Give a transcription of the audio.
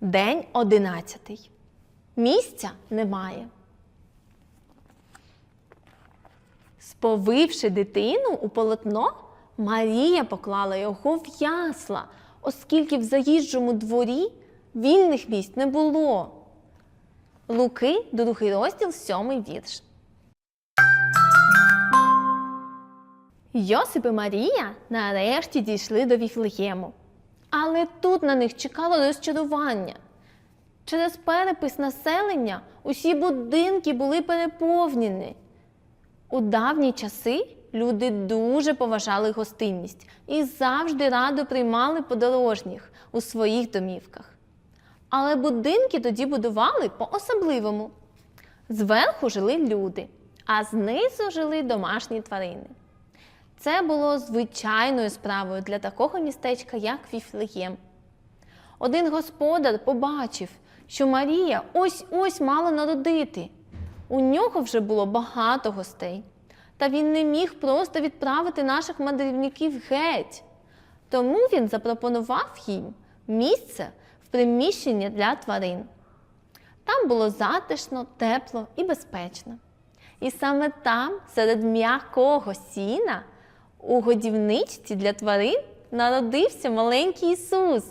День одинадцятий. Місця немає. Сповивши дитину у полотно, Марія поклала його в ясла, оскільки в заїжджому дворі вільних місць не було. Луки, другий розділ, сьомий вірш. Йосип і Марія нарешті дійшли до Віфлеєму. Але тут на них чекало розчарування. Через перепис населення усі будинки були переповнені. У давні часи люди дуже поважали гостинність і завжди радо приймали подорожніх у своїх домівках. Але будинки тоді будували по-особливому. Зверху жили люди, а знизу жили домашні тварини. Це було звичайною справою для такого містечка, як Віфлеєм. Один господар побачив, що Марія ось-ось мала народити. У нього вже було багато гостей, та він не міг просто відправити наших мандрівників геть. Тому він запропонував їм місце в приміщенні для тварин. Там було затишно, тепло і безпечно. І саме там, серед м'якого сіна, у годівничці для тварин народився маленький Ісус.